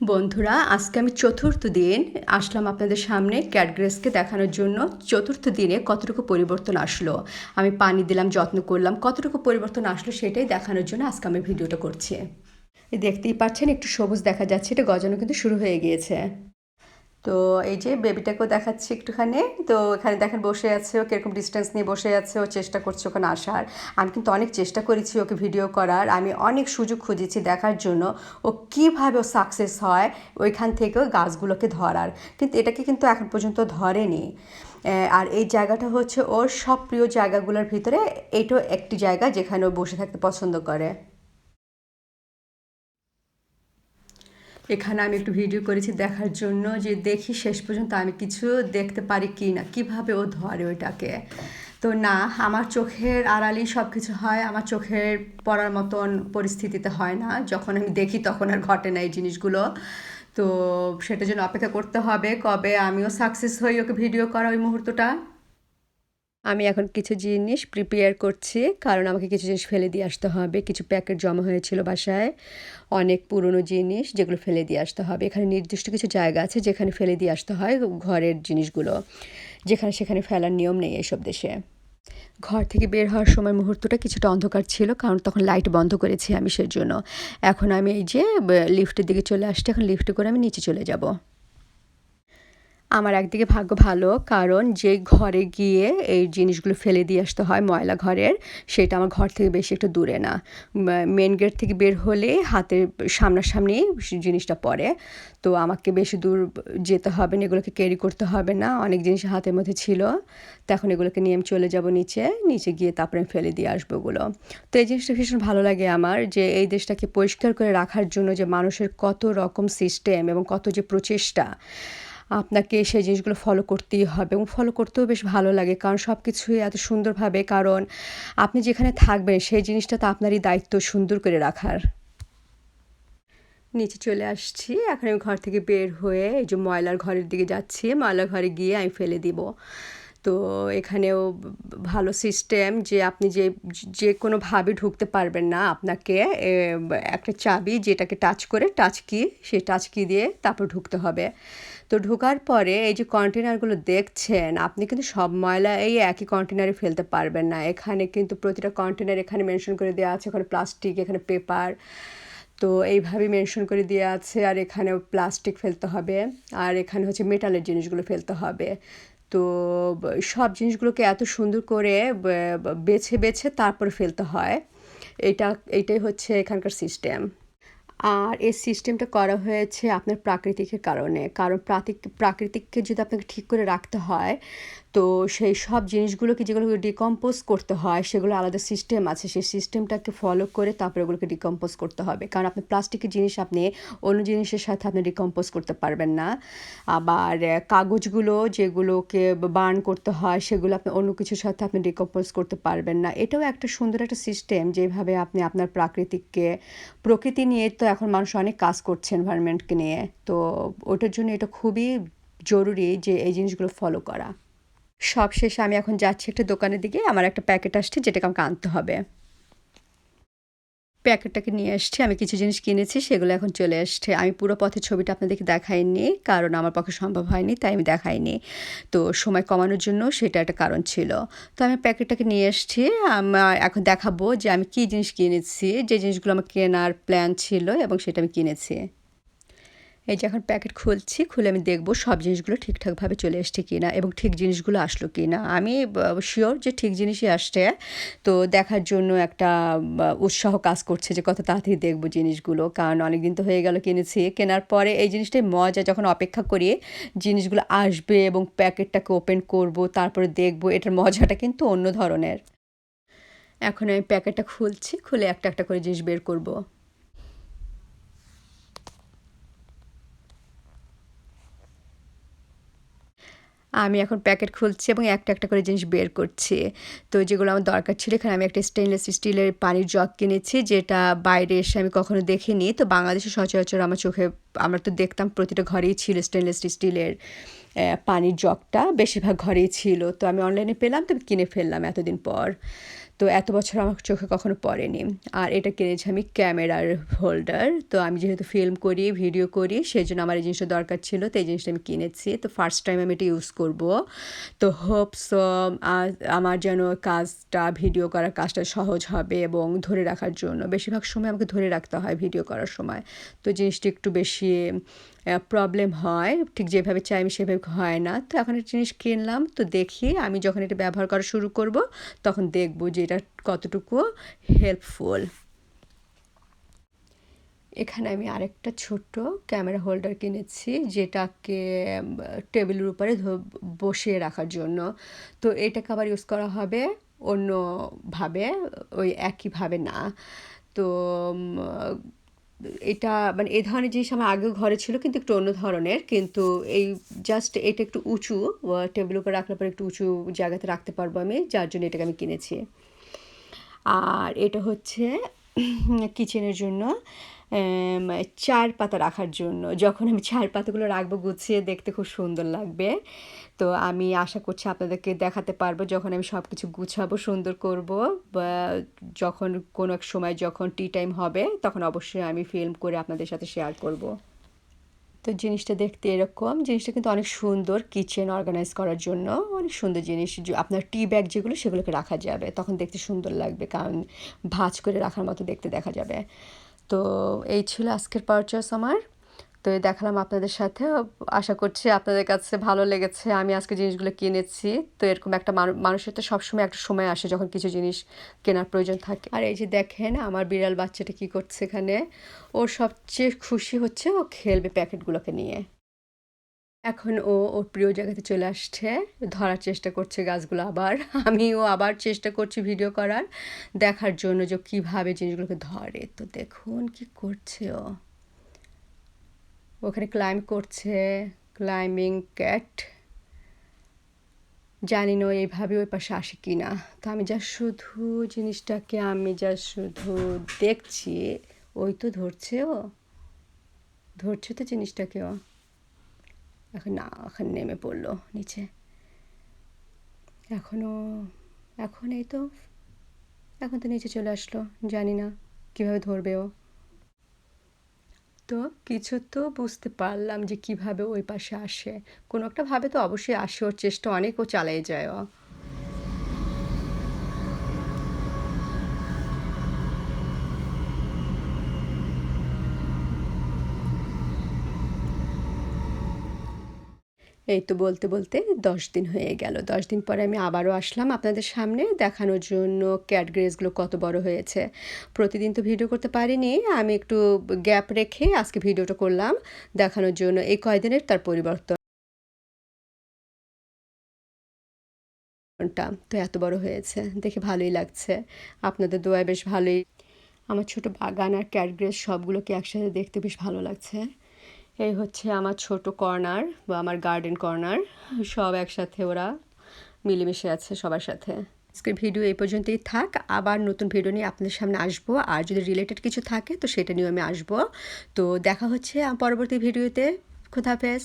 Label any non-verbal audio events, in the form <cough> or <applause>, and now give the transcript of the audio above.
বন্ধুরা, আজকে আমি চতুর্থ দিন। আসলাম আপনাদের সামনে ক্যাটগ্রেসকে দেখানোর জন্য। চতুর্থ দিনে কতটুকু পরিবর্তন আসলো? আমি পানি দিলাম, যত্ন করলাম, কতটুকু পরিবর্তন আসলো সেটাই দেখানোর জন্য আজকে আমি ভিডিওটা করছি। দেখতেই পাচ্ছেন, একটু সবুজ দেখা যাচ্ছে, এটা গজানো কিন্তু শুরু হয়ে গিয়েছে। তো এই যে বেবিটাকেও দেখাচ্ছি একটুখানি। তো এখানে দেখেন বসে আছে, ও কীরকম ডিস্টেন্স নিয়ে বসে আছে, ও চেষ্টা করছে ওখানে আসার। আমি কিন্তু অনেক চেষ্টা করেছি ওকে ভিডিও করার। আমি অনেক সুযোগ খুঁজেছি দেখার জন্য ও কীভাবে ও সাকসেস হয় ওইখান থেকেও গাছগুলোকে ধরার। কিন্তু এটাকে কিন্তু এখন পর্যন্ত ধরেনি। আর এই জায়গাটা হচ্ছে ওর সব প্রিয় জায়গাগুলোর ভিতরে এইটাও একটি জায়গা যেখানে ও বসে থাকতে পছন্দ করে। এখানে আমি একটু ভিডিও করেছি দেখার জন্য যে দেখি শেষ পর্যন্ত আমি কিছু দেখতে পারি কি না কীভাবে ও ধরে ওইটাকে। তো না, আমার চোখের আড়ালেই সব কিছু হয়, আমার চোখের পড়ার মতন পরিস্থিতিতে হয় না। যখন আমি দেখি তখন আর ঘটে না এই জিনিসগুলো। তো সেটার জন্য অপেক্ষা করতে হবে কবে আমিও সাকসেস হই ওকে ভিডিও করা ওই মুহূর্তটা। আমি এখন কিছু জিনিস প্রিপেয়ার করছি, কারণ আমাকে কিছু জিনিস ফেলে দিয়ে আসতে হবে। কিছু প্যাকেট জমা হয়েছিল বাসায়, অনেক পুরনো জিনিস যেগুলো ফেলে দিয়ে আসতে হবে। এখানে নির্দিষ্ট কিছু জায়গা আছে যেখানে ফেলে দিয়ে আসতে হয় ঘরের জিনিসগুলো, যেখানে সেখানে ফেলার নিয়ম নেই এসব দেশে। ঘর থেকে বের হওয়ার সময় মুহূর্তটা কিছুটা অন্ধকার ছিল, কারণ তখন লাইট বন্ধ করেছি আমি সেজন্য। এখন আমি এই যে লিফটের দিকে চলে আসছি, এখন লিফটে করে আমি নিচে চলে যাব। আমার একদিকে ভাগ্য ভালো, কারণ যে ঘরে গিয়ে এই জিনিসগুলো ফেলে দিয়ে আসতে হয় ময়লা ঘরের, সেটা আমার ঘর থেকে বেশি একটু দূরে না। মেন গেট থেকে বের হলে হাতের সামনাসামনি জিনিসটা পড়ে। তো আমাকে বেশি দূর যেতে হবে না, এগুলোকে ক্যারি করতে হবে না। অনেক জিনিস হাতের মধ্যে ছিল। তখন এগুলোকে নিয়ে আমি চলে যাব নিচে। নিচে গিয়ে তারপরে আমি ফেলে দিয়ে আসব ওগুলো তো এই জিনিসটা ভীষণ ভালো লাগে আমার, যে এই দেশটাকে পরিষ্কার করে রাখার জন্য যে মানুষের কত রকম সিস্টেম এবং কত যে প্রচেষ্টা আপনাকে সেই জিনিসগুলো ফলো করতেই হবে এবং ফলো করতেও বেশ ভালো লাগে। কারণ সব কিছুই এত সুন্দরভাবে, কারণ আপনি যেখানে থাকবেন সেই জিনিসটা তো আপনারই দায়িত্ব সুন্দর করে রাখার। নিচে চলে আসছি। এখন আমি ঘর থেকে বের হয়ে এই যে ময়লার ঘরের দিকে যাচ্ছি। ময়লার ঘরে গিয়ে আমি ফেলে দিব। তো এখানেও ভালো সিস্টেম যে আপনি যে যে কোনোভাবে ঢুকতে পারবেন না আপনাকে একটা চাবি যেটাকে টাচ করে টাচ কি সেই টাচ কি দিয়ে তারপর ঢুকতে হবে। তো ঢোকার পরে এই যে কন্টেনারগুলো দেখছেন, আপনি কিন্তু সব ময়লা এই একই কন্টেনারে ফেলতে পারবেন না। এখানে কিন্তু প্রতিটা কন্টেনার এখানে মেনশন করে দেওয়া আছে এখানে প্লাস্টিক এখানে পেপার তো এইভাবে মেনশন করে দেওয়া আছে, আর এখানেও প্লাস্টিক ফেলতে হবে। আর এখানে হচ্ছে মেটালের জিনিসগুলো ফেলতে হবে। তো সব জিনিসগুলোকে এত সুন্দর করে বেছে বেছে তারপর ফেলতে হয়। এটা, এটাই হচ্ছে এখানকার সিস্টেম আর এই সিস্টেমটা করা হয়েছে আপনার প্রাকৃতিকের কারণে। কারণ প্রাকৃতিককে যদি আপনাকে ঠিক করে রাখতে হয় তো সেই সব জিনিসগুলোকে যেগুলো ডিকম্পোজ করতে হয়, সেগুলো আলাদা সিস্টেম আছে। সেই সিস্টেমটাকে ফলো করে তারপরে ওগুলোকে ডিকম্পোজ করতে হবে। কারণ আপনি প্লাস্টিকের জিনিস আপনি অন্য জিনিসের সাথে আপনি ডিকম্পোজ করতে পারবেন না। আবার কাগজগুলো যেগুলোকে বার্ন করতে হয়, সেগুলো আপনি অন্য কিছুর সাথে আপনি ডিকম্পোজ করতে পারবেন না। এটাও একটা সুন্দর একটা সিস্টেম যেভাবে আপনি আপনার প্রাকৃতিককে, প্রকৃতি নিয়ে তো এখন মানুষ অনেক কাজ করছে এনভায়রনমেন্টকে নিয়ে। তো ওটার জন্য এটা খুবই জরুরি যে এই জিনিসগুলো ফলো করা। সব শেষে আমি এখন যাচ্ছি একটা দোকানের দিকে, আমার একটা প্যাকেট আসছে যেটাকে আমাকে আনতে হবে। প্যাকেটটাকে নিয়ে এসছি, আমি কিছু জিনিস কিনেছি, সেগুলো এখন চলে এসছে। আমি পুরো পথে ছবিটা আপনাদেরকে দেখাইনি, কারণ আমার পক্ষে সম্ভব হয়নি, তাই আমি দেখাইনি। তো সময় কমানোর জন্য সেটা একটা কারণ ছিল। তো আমি প্যাকেটটাকে নিয়ে এসছি আমার এখন দেখাবো যে আমি কী জিনিস কিনেছি, যে জিনিসগুলো আমার কেনার প্ল্যান ছিল এবং সেটা আমি কিনেছি। এই যে এখন প্যাকেট খুলছি, খুলে আমি দেখব সব জিনিসগুলো ঠিকঠাকভাবে চলে এসছে কি না এবং ঠিক জিনিসগুলো আসলো কি না আমি শিওর যে ঠিক জিনিসই আসছে, তো দেখার জন্য একটা উৎসাহ কাজ করছে যে কত তাড়াতাড়ি দেখব জিনিসগুলো, কারণ অনেক দিন তো হয়ে গেল কিনেছি। কেনার পরে এই জিনিসটাই মজা যখন অপেক্ষা করি, জিনিসগুলো আসবে এবং প্যাকেটটাকে ওপেন করব, তারপরে দেখব, এটার মজাটা কিন্তু অন্য ধরনের। এখন আমি প্যাকেটটা খুলছি, খুলে একটা একটা করে জিনিস বের করব। আমি এখন প্যাকেট খুলছি এবং একটা একটা করে জিনিস বের করছি। তো যেগুলো আমার দরকার ছিল, এখানে আমি একটা স্টেনলেস স্টিলের পানির জগ কিনেছি, যেটা বাইরে এসে আমি কখনো দেখিনি। তো বাংলাদেশে সচরাচর আমার চোখে, আমরা তো দেখতাম প্রতিটা ঘরেই ছিল স্টেনলেস স্টিলের পানির জগটা বেশিরভাগ ঘরেই ছিল। তো আমি অনলাইনে পেলাম, তো কিনে ফেললাম এতদিন পর। তো এত বছর আমার চোখে কখনো পড়েনি। আর এটা কিনেছি আমি ক্যামেরার হোল্ডার তো আমি যেহেতু ফিল্ম করি ভিডিও করি সেই জন্য আমার এই জিনিসটা দরকার ছিল, তো এই জিনিসটা আমি কিনেছি। তো ফার্স্ট টাইম আমি এটা ইউজ করব। তো হোপস আমার যেন কাজটা ভিডিও করার কাজটা সহজ হবে এবং ধরে রাখার জন্য। বেশিরভাগ সময় আমাকে ধরে রাখতে হয় ভিডিও করার সময়। তো জিনিসটি একটু বেশি প্রবলেম হয়, ঠিক যেভাবে চাই আমি সেভাবে হয় না। তো এখন একটা জিনিস কিনলাম, তো দেখি আমি যখন এটা ব্যবহার করা শুরু করব, তখন দেখব যে এটা কতটুকু হেল্পফুল এখানে আমি আরেকটা ছোট্ট ক্যামেরা হোল্ডার কিনেছি, যেটাকে টেবিলের উপরে বসিয়ে রাখার জন্য। তো এটাকে আবার ইউজ করা হবে অন্যভাবে, ওই একইভাবে না। তো এটা মানে এ ধরনের জিনিস আমার আগেও ঘরে ছিল, কিন্তু একটু অন্য ধরনের। কিন্তু এই জাস্ট এটা একটু উঁচু টেবিল উপর রাখলে পরে একটু উঁচু জায়গাতে রাখতে পারব আমি, যার জন্য এটাকে আমি কিনেছি। আর এটা হচ্ছে কিচেনের জন্য। চার পাতা রাখার জন্য। যখন আমি চার পাতাগুলো রাখব, গুছিয়ে দেখতে খুব সুন্দর লাগবে। তো আমি আশা করছি আপনাদেরকে দেখাতে পারব। যখন আমি সব কিছু গুছাবো, সুন্দর করব, বা যখন কোনো এক সময় যখন টি টাইম হবে, তখন অবশ্যই আমি ফিল্ম করে আপনাদের সাথে শেয়ার করব। তো জিনিসটা দেখতে এরকম। জিনিসটা কিন্তু অনেক সুন্দর কিচেন অর্গানাইজ করার জন্য। অনেক সুন্দর জিনিস। আপনার টি ব্যাগ যেগুলো, সেগুলোকে রাখা যাবে। তখন দেখতে সুন্দর লাগবে। কারণ ভাজ করে রাখার মতো দেখতে দেখা যাবে। তো এই ছিল আজকের পারচেস আমার তো দেখালাম আপনাদের সাথে। আশা করছি আপনাদের কাছে ভালো লেগেছে। আমি আজকে জিনিসগুলো কিনেছি। তো এরকম একটা মানুষের তো সবসময় একটা সময় আসে যখন কিছু জিনিস কেনার প্রয়োজন থাকে। আর এই যে দেখেন, আমার বিড়াল বাচ্চাটা কি করছে এখানে? ও সবচেয়ে খুশি হচ্ছে ও খেলবে প্যাকেটগুলোকে নিয়ে। এখন ও ওর প্রিয় জায়গাতে চলে আসছে। ধরার চেষ্টা করছে গাছগুলো আবার। <laughs> আমিও আবার চেষ্টা করছি ভিডিও করার, দেখার জন্য যে কীভাবে জিনিসগুলোকে ধরে। তো দেখুন কি করছে ও। ওখানে ক্লাইম্ব করছে ক্লাইম্বিং ক্যাট জানি না এইভাবে ওই পাশে আসে কি না তো আমি যা শুধু জিনিসটাকে আমি যা শুধু দেখছি, ওই তো ধরছে ও। ধরছে তো জিনিসটাকে ও। এখন না, এখন নেমে পড়ল নিচে। এখনও এখন এই তো, এখন তো নিচে চলে আসলো, জানি না কীভাবে ধরবে ও। তো কিছু তো বুঝতে পারলাম যে কীভাবে ওই পাশে আসে। কোনো একটা ভাবে তো অবশ্যই আসে, ওর চেষ্টা অনেক ও চালিয়ে যায় ও। এই তো বলতে বলতে দশ দিন হয়ে গেল। দশ দিন পরে আমি আবারও আসলাম আপনাদের সামনে দেখানোর জন্য ক্যাট গ্রেসগুলো কত বড় হয়েছে। প্রতিদিন তো ভিডিও করতে পারিনি, আমি একটু গ্যাপ রেখে আজকে ভিডিওটা করলাম দেখানোর জন্য। এই কয়দিনের তার পরিবর্তন? তো এত বড় হয়েছে, দেখে ভালোই লাগছে। আপনাদের দোয়া বেশ ভালোই। আমার ছোট বাগান আর ক্যাটগ্রেস সবগুলোকে একসাথে দেখতে বেশ ভালো লাগছে। এই হচ্ছে আমার ছোট কর্নার বা আমার গার্ডেন কর্নার। সব একসাথে ওরা মিলেমিশে আছে সবার সাথে। আজকের ভিডিও এই পর্যন্তই থাক। আবার নতুন ভিডিও নিয়ে আপনাদের সামনে আসব। আর যদি রিলেটেড কিছু থাকে, তো সেটা নিয়ে আমি আসব। তো দেখা হচ্ছে পরবর্তী ভিডিওতে খুদাফেজ